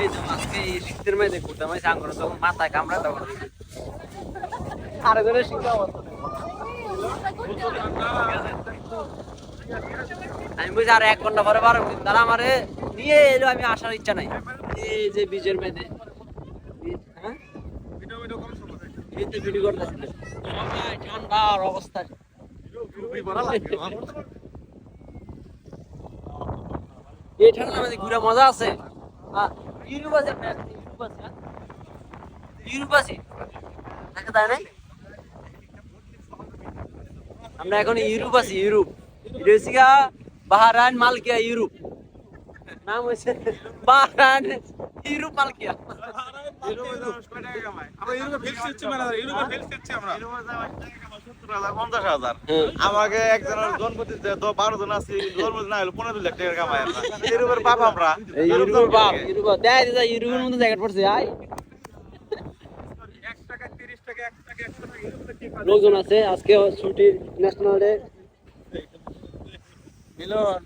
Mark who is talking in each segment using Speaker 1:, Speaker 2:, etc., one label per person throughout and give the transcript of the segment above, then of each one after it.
Speaker 1: এই তো আজকে এই শীতের মধ্যে ঘুরতে আমি সাং করে তখন মাথায় কামড়ায় তখন আরেকজনের আমি বুঝি আর এক ঘণ্টা পরে বারো মিনিট। তারা আমারে নিয়ে এলো আমি আসার ইচ্ছা নাই। এই যে বীজের মেয়েদের হ্যাঁ? এই তো ভিডিও করতেছিল ঠান্ডার অবস্থা এই ঠান্ডার মধ্যে ঘুরে মজা আছে? হ্যাঁ? ইউরোপ আছে দেখা নাই আমরা এখন ইউরোপ আছি ইউরোপ এটা মালকিয়া ইউরোপ নাম হচ্ছে বাহারান ইউরোপ মালকিয়া হ্যাঁ।
Speaker 2: আমাকে একজনের জন্মদিন বারো জন আছে জন্মদিন পনেরো লাখ টাকা কামাই বাপ আমরা।
Speaker 1: এই ইউরোপের বাপ। ইউরোপ ইউরোপের মধ্যে পড়ছে আই লোকজন আছে আজকে ছুটি ন্যাশনাল ডে
Speaker 2: মিলন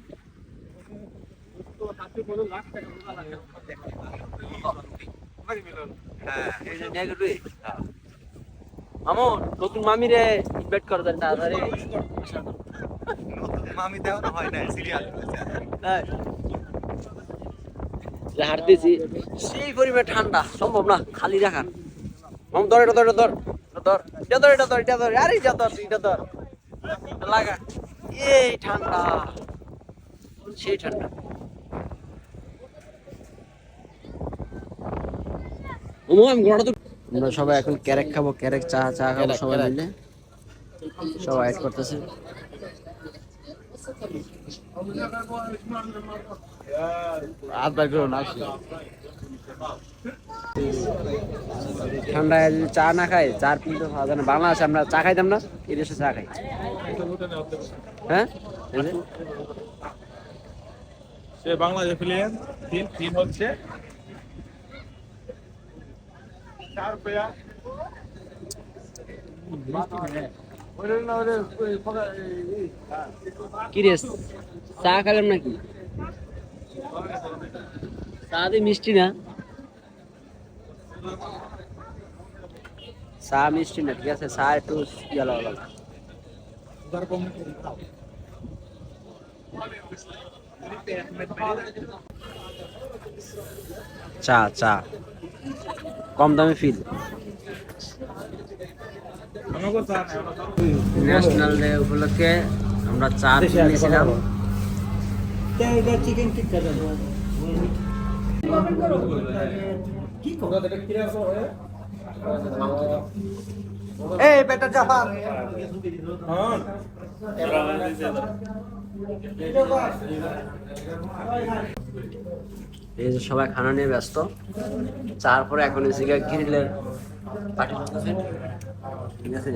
Speaker 1: এই যে নেগেটিভ মামু নতুন মামি ইনভাইট করে দেন তাড়াতাড়ি
Speaker 2: মামি দেওয়া হয় না সিরিয়াল
Speaker 1: হাঁটতেছি সেই পরিমাণে ঠান্ডা সম্ভব না খালি রাখার মামু ধর এটা ধর এটা ধর। ধর এটা ধর এটা ধর এটা ধর আরে এটা ধর এটা ধর। লাগা। এই ঠান্ডা সেই ঠান্ডা মামু আমি ঘোড়াটা তো আমরা সবাই এখন ক্যারেক খাব ক্যারেক চা চা খাব সবাই মিলে। সবাই অ্যাড করতেছে। ঠান্ডায় চা না খাই চার পিন্টো খাওয়া যায় না। বাংলাদেশে আমরা চা খাইতাম না এই দেশে চা খাই। হ্যাঁ?
Speaker 2: সে বাংলাদেশ তিন তিন হচ্ছে চার পেয়া
Speaker 1: কি রে চা খেলাম নাকি চা দিয়ে মিষ্টি না চা মিষ্টি না ঠিক আছে চা একটু ইয়ে লাগা চা চা কম দামে ফিল। ন্যাশনাল ডে উপলক্ষে আমরা চা কিনেছিলাম।
Speaker 2: এই বেটা জাহান
Speaker 1: এই যে সবাই খানা নিয়ে ব্যস্ত। তারপরে এখন এসে গিয়ে গ্রিলের পার্টি চলতেছে। ঠিক আছে?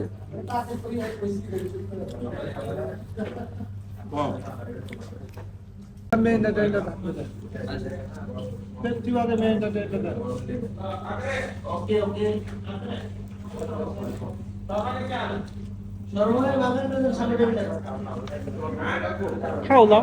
Speaker 2: খাও দাও।